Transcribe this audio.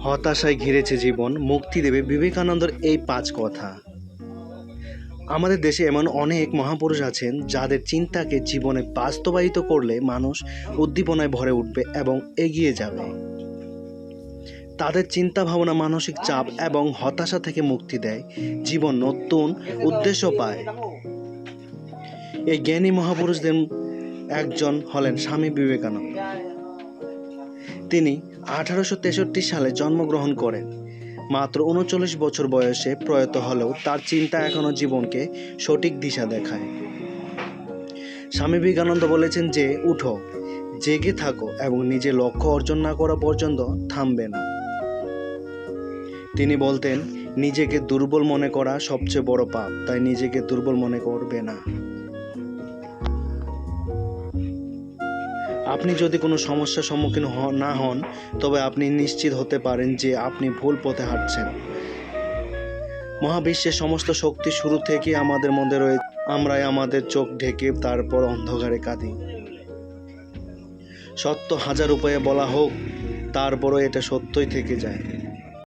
হতাশায় ঘিরেছে জীবন, মুক্তি দেবে বিবেকানন্দর এই পাঁচ কথা। আমাদের দেশে এমন অনেক মহাপুরুষ আছেন, যাদের চিন্তাকে জীবনে বাস্তবায়িত করলে মানুষ উদ্দীপনায় ভরে উঠবে এবং এগিয়ে যাবে। তাদের চিন্তা ভাবনা মানসিক চাপ এবং হতাশা থেকে মুক্তি দেয়। জীবন নতুন উদ্দেশ্য পায়। এই জ্ঞানী মহাপুরুষদের একজন হলেন স্বামী বিবেকানন্দ। তিনি আঠারোশো তেষট্টি সালে জন্মগ্রহণ করেন। মাত্র উনচল্লিশ বছর বয়সে প্রয়াত হলেও তার চিন্তা এখনও জীবনকে সঠিক দিশা দেখায়। স্বামী বিবেকানন্দ বলেছেন যে, উঠো, জেগে থাকো এবং নিজে লক্ষ্য অর্জন না করা পর্যন্ত থামবে না। তিনি বলতেন, নিজেকে দুর্বল মনে করা সবচেয়ে বড় পাপ, তাই নিজেকে দুর্বল মনে করবে না। আপনি যদি কোনো সমস্যার সম্মুখীন না হন, তবে আপনি নিশ্চিত হতে পারেন যে আপনি ভুল পথে হাঁটছেন। মহাবিশ্বের সমস্ত শক্তি শুরু থেকে আমাদের মধ্যে রয়েছে আমরাই আমাদের চোখ ঢেকে তারপর অন্ধকারে কাঁদি। সত্য হাজার উপায়ে বলা হোক, তারপরও এটা সত্যই থেকে যায়।